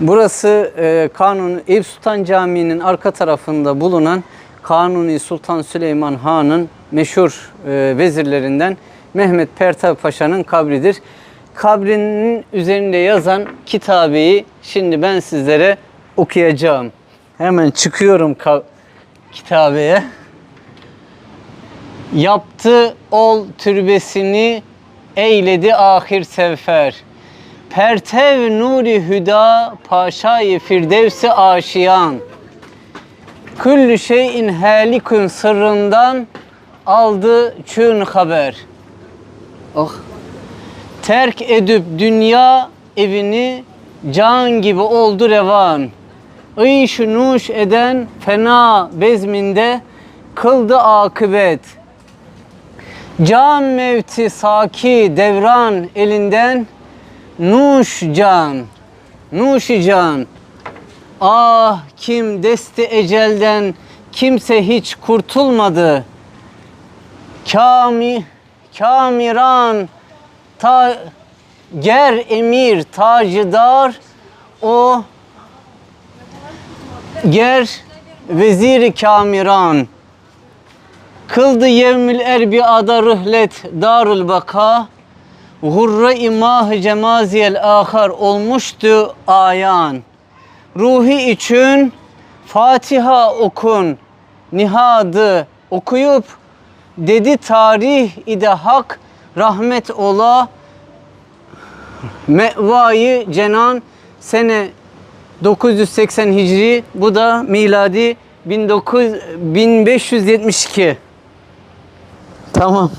Burası e, Kanuni Eyüp Sultan Camii'nin arka tarafında bulunan Kanuni Sultan Süleyman Han'ın meşhur e, vezirlerinden Mehmet Pertav Paşa'nın kabridir. Kabrinin üzerinde yazan kitabeyi şimdi ben sizlere okuyacağım. Hemen çıkıyorum kitabeye. Yaptı ol türbesini eyledi ahir sefer. Pertev nuri hüda paşayı firdevsi aşiyan. Küllü şeyin helikün sırrından aldı çün haber. Oh. Terk edip dünya evini can gibi oldu revan. İş nuş eden fena bezminde kıldı akıbet. Can mevti saki devran elinden nuş can, nuşi can. Ah kim desti ecelden kimse hiç kurtulmadı. Kami, kamiran, ta, ger emir, tacıdar, o ger veziri kamiran. Kıldı yevmül erbi ada rıhlet darül baka. Hurre imah cemaziyel ahar olmuştu ayan. Ruhi için Fatiha okun. Nihadı okuyup dedi tarih ide hak rahmet ola mevayı cenan sene 980 Hicri bu da miladi 19 1572 Tamam.